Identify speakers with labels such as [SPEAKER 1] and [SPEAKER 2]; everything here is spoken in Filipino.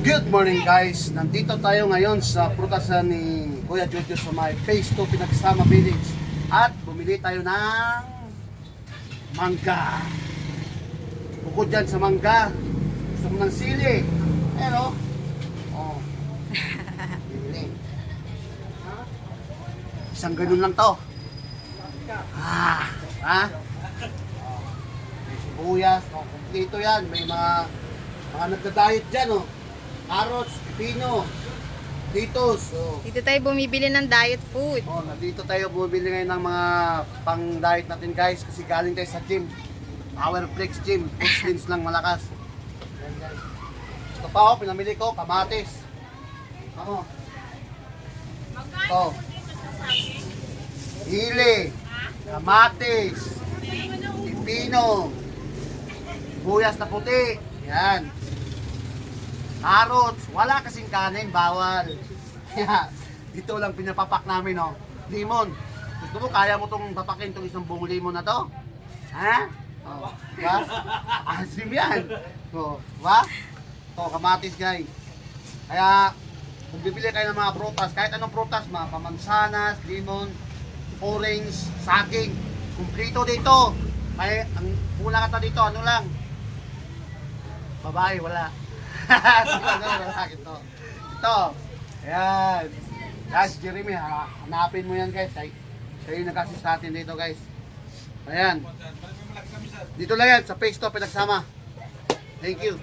[SPEAKER 1] Good morning guys! Nandito tayo ngayon sa prutasan ni Kuya Jojo sa may Phase 2 Pinagsama Village at bumili tayo ng mangga. Bukod dyan sa mangga, gusto mo ng sili. Pero, oh, bili. Ha? Isang ganun lang to. Ah, ha? Oh, may sibuyas, oh, kompleto yan. May mga mga nagda-diet dyan, oh. Carrots, pipino, titos. Oh.
[SPEAKER 2] Dito tayo bumibili ng diet food.
[SPEAKER 1] Oh, nandito tayo bumili ngayon ng mga pang-diet natin guys kasi galing tayo sa gym. Power Flex Gym, spins lang malakas. Yan, guys. Ito pa oh, pinamili ko, kamatis. Ano? Ito. Hili, kamatis, pipino, buyas na puti. Yan. Carrots, wala kasing kanin, bawal. Kaya, dito lang pinapapak namin, oh. Limon. Gusto mo, kaya mo tong papakin tong isang buong limon na to? Ha? Oh, ba? Asim yan. Oh, ba? To, kamatis, guys. Kaya, kung bibili kayo ng mga prutas, kahit anong prutas, mga pamansanas, limon, orange, saging, kumplito dito. Kaya, ang kulang ata dito, ano lang? Babae, wala. Lalaki to. Ito. Ayan. Guys, Jeremy, ha- hanapin mo yan guys. Ay, kayo yung nag-assist sa atin dito guys. Ayan. Dito lang yan, sa face to, pinagsama. Thank you.